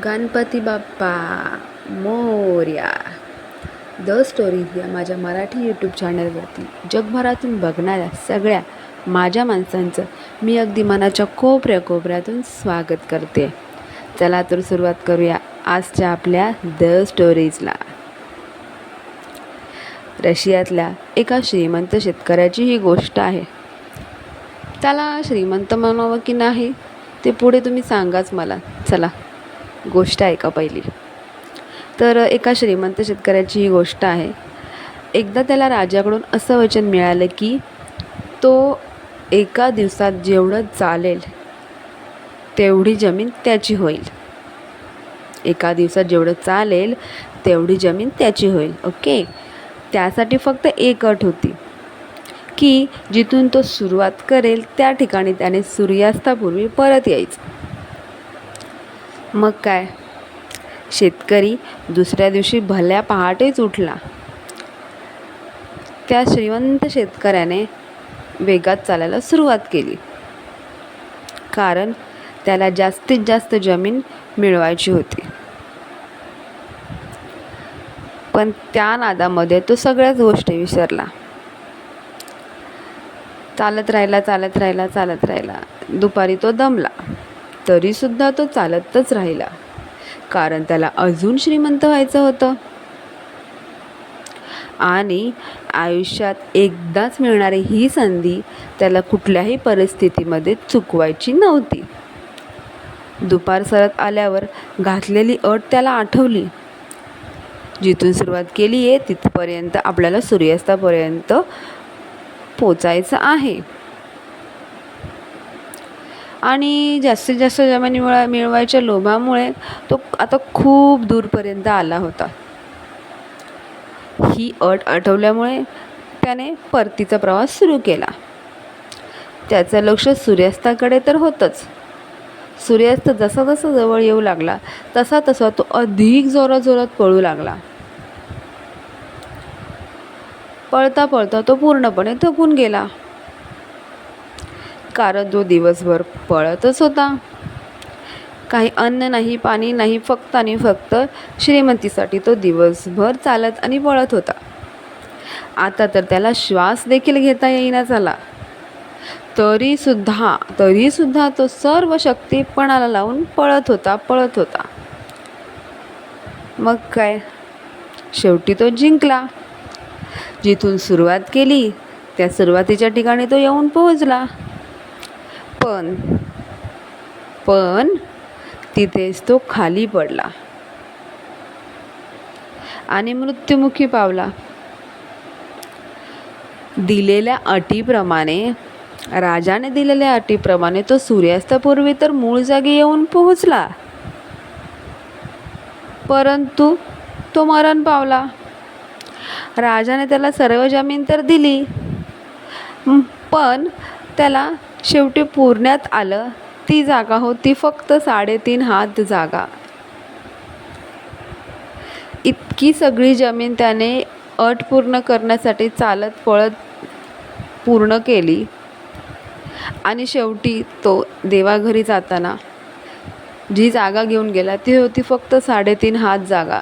Ganpati Bappa Morya. The stories या माझ्या Marathi YouTube चॅनलवरती जगभरातून बघणाऱ्या सगळ्या माझ्या माणसांचं मी अगदी मनाच्या कोपऱ्या कोपऱ्यातून स्वागत करते. चला तर सुरुवात करूया आजच्या आपल्या द स्टोरीजला रशियातल्या एका श्रीमंत शेतकऱ्याची ही गोष्ट आहे. त्याला श्रीमंत म्हणावं की नाही ते पुढे तुम्ही सांगाच मला. चला. गोष्ट ऐका पहिली? तर एका श्रीमंत शेतकऱ्याची ही गोष्ट आहे. एकदा त्याला राजाकडून असं वचन मिळालं की तो एका दिवसात जेवढं चालेल तेवढी जमीन त्याची होईल. एका दिवसात जेवढं चालेल तेवढी जमीन त्याची होईल. ओके? त्यासाठी फक्त एक अट होती की जिथून तो सुरुवात करेल त्या ठिकाणी त्याने सूर्यास्तापूर्वी परत यायचं. मग काय? शेतकरी दुसऱ्या दिवशी भल्या पहाटेच उठला. त्या श्रीमंत शेतकऱ्याने वेगात चालायला सुरुवात केली. कारण त्याला जास्तीत जास्त जमीन मिळवायची होती. पण त्या नादामध्ये तो सगळ्याच गोष्टी विसरला. चालत राहिला चालत राहिला चालत राहिला. दुपारी तो दमला. तरीसुद्धा तो चालतच राहिला. कारण त्याला अजून श्रीमंत व्हायचं होतं. आणि आयुष्यात एकदाच मिळणारी ही संधी त्याला कुठल्याही परिस्थितीमध्ये चुकवायची नव्हती. दुपार सरत आल्यावर घातलेली अट त्याला आठवली. जिथून सुरुवात केली आहे तिथपर्यंत आपल्याला सूर्यास्तापर्यंत पोचायचं आहे. आणि जास्तीत जास्त जमिनी म्हणजे निवळा मिळवायच्या लोभामुळे तो आता खूप दूरपर्यंत आला होता. ही अट आठवल्यामुळे त्याने परतीचा प्रवास सुरू केला. त्याचं लक्ष सूर्यास्ताकडे तर होतंच. सूर्यास्त जसा जसा जवळ येऊ लागला तसा तसा तो अधिक जोरात जोरात पळू लागला. पळता पळता तो पूर्णपणे थकून गेला. कारण तो दिवसभर पळतच होता. काही अन्न नाही पाणी नाही फक्त आणि फक्त श्रीमंतीसाठी तो दिवसभर चालत आणि पळत होता. आता तर त्याला श्वास देखील घेता येईना झाला. तरीसुद्धा तरीसुद्धा तो सर्व शक्तीपणाला लावून पळत होता पळत होता. मग काय? शेवटी तो जिंकला. जिथून सुरुवात केली त्या सुरुवातीच्या ठिकाणी तो येऊन पोहोचला. पण पण तिथेच तो खाली पडला. आणि मृत्युमुखी पावला. दिलेल्या अटीप्रमाणे राजाने दिलेल्या अटीप्रमाणे तो सूर्यास्तापूर्वी तर मूळ जागी येऊन पोहोचला. परंतु तो मरण पावला. राजाने त्याला सर्व जमीन तर दिली. पण त्याला शेवटी पुरण्यात आलं. ती जागा होती फक्त साडेतीन हात जागा. इतकी सगळी जमीन त्याने अट पूर्ण करण्यासाठी चालत पळत पूर्ण केली. आणि शेवटी तो देवाघरी जाताना जी जागा घेऊन गेला ती होती फक्त साडेतीन हात जागा.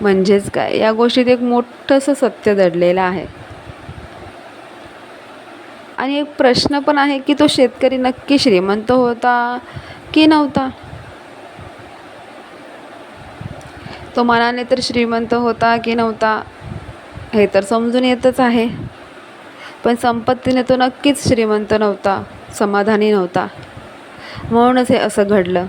म्हणजेच काय? या गोष्टीत एक मोठंसं सत्य दडलेलं आहे. आणि एक प्रश्न पण आहे की तो शेतकरी नक्की श्रीमंत होता की नव्हता? तो मनाने तर श्रीमंत होता की नव्हता हे तर समजून येतच आहे. पण संपत्तीने तो नक्कीच श्रीमंत नव्हता समाधानी नव्हता. म्हणूनच हे असं घडलं.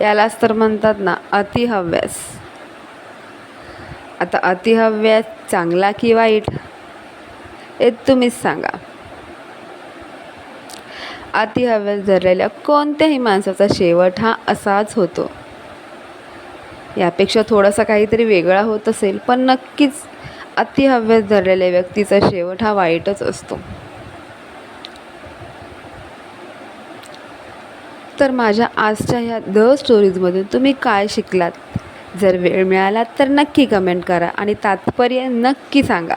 यालाच तर म्हणतात ना अतिहव्यास. आता अतिहव्यास चांगला की वाईट? हे तुम्हीच सांगा. अतिहव्यास धरलेल्या कोणत्याही माणसाचा शेवट हा असाच होतो. यापेक्षा थोडासा काहीतरी वेगळा होत असेल पण नक्कीच अतिहव्यास धरलेल्या व्यक्तीचा शेवट हा वाईटच असतो. तर माझ्या आजच्या ह्या द स्टोरीजमधून तुम्ही काय शिकलात? जर वेळ मिळाला तर नक्की कमेंट करा आणि तात्पर्य नक्की सांगा.